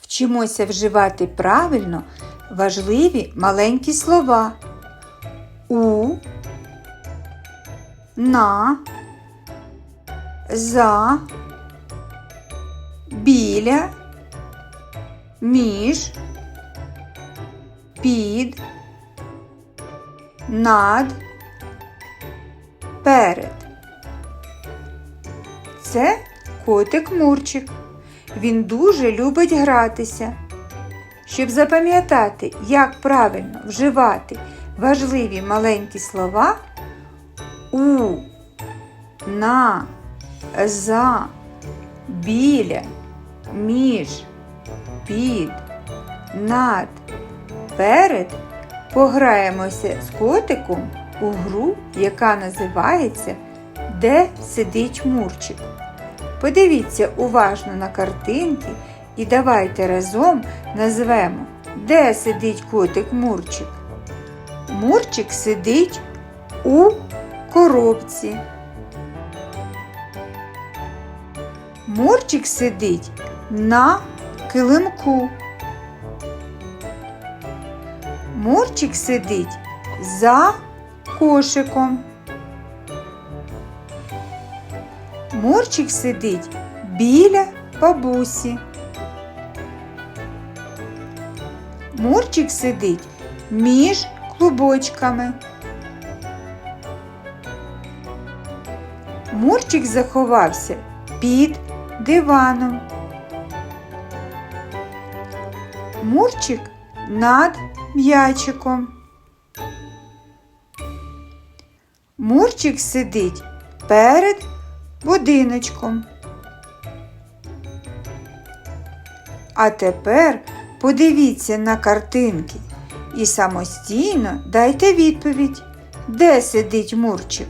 Вчимося вживати правильно важливі маленькі слова. У, на, за, біля, між, під, над, перед. Це котик Мурчик. Він дуже любить гратися. Щоб запам'ятати, як правильно вживати важливі маленькі слова у, на, за, біля, між, під, над, перед, пограємося з котиком у гру, яка називається Де сидить Мурчик. Подивіться уважно на картинки і давайте разом назвемо, де сидить котик Мурчик. Мурчик сидить у коробці. Мурчик сидить на килимку. Мурчик сидить за кошиком. Мурчик сидить біля бабусі. Мурчик сидить між клубочками. Мурчик заховався під диваном. Мурчик над м'ячиком. Мурчик сидить перед будиночком. А тепер подивіться на картинки і самостійно дайте відповідь, де сидить Мурчик.